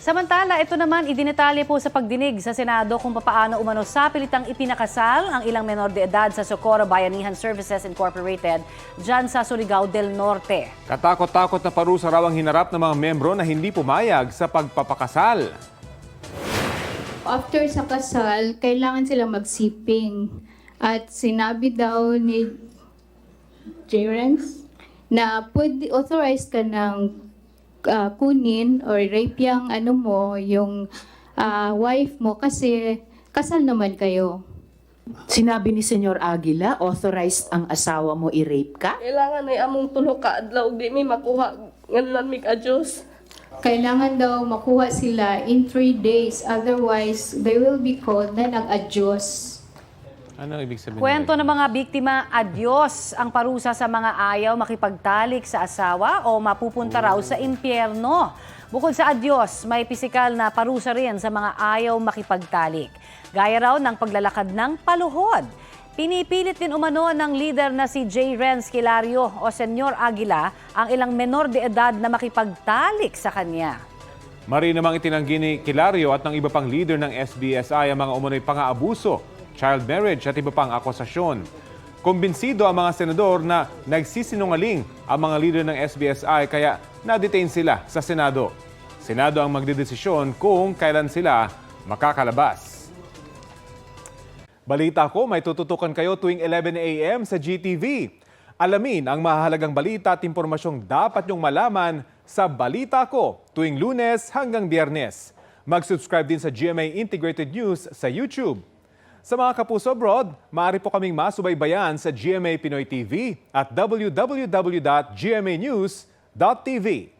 Samantala, ito naman idinetalye po sa pagdinig sa Senado kung papaano umano sa pilitang ipinakasal ang ilang menor de edad sa Socorro Bayanihan Services Incorporated dyan sa Surigao del Norte. Katakot-takot na parusa raw ang hinarap ng mga membro na hindi pumayag sa pagpapakasal. After sa kasal, kailangan sila magsiping. At sinabi daw ni Jerence na pwede authorized ka ng ah, kunin or rape yung ano mo, yung ah, wife mo kasi kasal naman kayo. Sinabi ni Senyor Aguila, authorized ang asawa mo i-rape ka? Kailangan ay among tulo ka adlaw di mi makuha nganlan mi ka Diyos. Kailangan daw makuha sila in three days, otherwise they will be called na nag-adyos. Ano ibig sabihin? Kwento ng mga biktima, adyos ang parusa sa mga ayaw makipagtalik sa asawa o mapupunta raw sa impyerno. Bukod sa adyos, may pisikal na parusa rin sa mga ayaw makipagtalik. Gaya raw ng paglalakad ng paluhod. Pinipilit din umano ng leader na si J. Renz Kilario o Senyor Aguila ang ilang menor de edad na makipagtalik sa kanya. Mari namang itinanggi ni Kilario at ng iba pang leader ng SBSI ang mga umunoy pang-aabuso, child marriage at iba pang akusasyon. Kumbinsido ang mga senador na nagsisinungaling ang mga leader ng SBSI kaya na-detain sila sa Senado. Senado ang magdedesisyon kung kailan sila makakalabas. Balita ko, may tututukan kayo tuwing 11 a.m. sa GTV. Alamin ang mahalagang balita at impormasyong dapat nyong malaman sa Balita Ko tuwing lunes hanggang biyernes. Mag-subscribe din sa GMA Integrated News sa YouTube. Sa mga kapuso abroad, maaari po kaming masubaybayan sa GMA Pinoy TV at www.gmanews.tv.